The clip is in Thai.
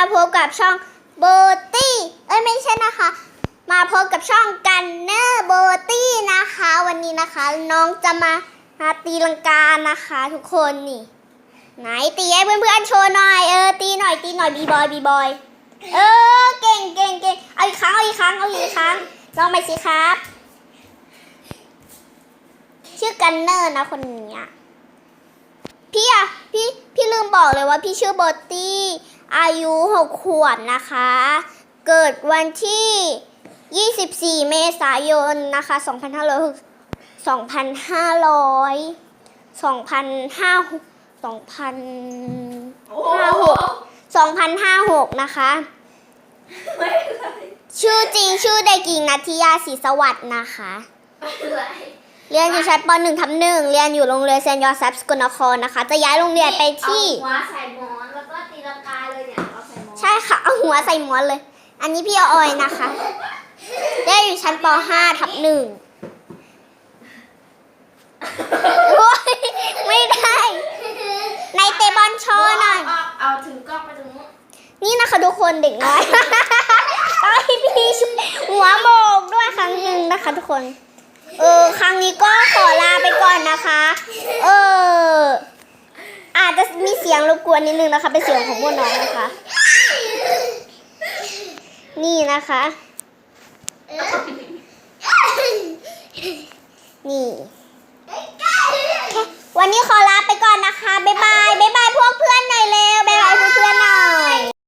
มาพบกับช่องโบตี้เอ้ยไม่ใช่นะคะ มาพบกับช่องกันเนอร์โบตี้นะคะ วันนี้นะคะ น้องจะมามาตีลังกานะคะ ทุกคนนี่ ไหนตีให้เพื่อนๆโชว์หน่อยเออตีหน่อยตีหน่อยบีบอยบีบอยเออเก่งเก่งเก่งเอาอีกครั้งเอาอีกครั้งเอาอีกครั้งลองไปสิครับ ชื่อกันเนอร์นะคนนี้พี่อะพี่พี่ลืมบอกเลยว่าพี่ชื่อโบตี้ อายุหกขวบนะคะ เกิดวันที่ 24 เมษายนนะคะ 2,500 2,500 2,500 2,056 นะคะไม่เป็นไรชื่อจริงชื่อเด็กหญิงนัทิยาศรีสวัสดิ์นะคะ เรียนอยู่ชั้นป .1 ทับหนึ่งเรียนอยู่โรงเรียนเซนต์ยอร์แซฟสกลนครนะคะ จะย้ายโรงเรียนไปที่เอาหัวใส่หม หัวใส่หมอนเลย อันนี้พี่ออยนะคะเรียนอยู่ชั้นป .5 ทับหนึ่งโอ๊ยไม่ได้ในเตะบอลโชว์หน่อย เอาถึงกล้องไปตรงนู้นนี่นะคะทุกคนเด็กน้อยไอพี่หัวโบกด้วยครั้งหนึ่งนะคะทุกคน เออ ครั้งนี้ก็ขอลาไปก่อนนะคะ เออ อาจจะมีเสียงรบกวนนิดนึงนะคะ เป็นเสียงของพวกน้องนะคะ นี่นะคะ นี่ วันนี้ขอลาไปก่อนนะคะ บ๊ายบาย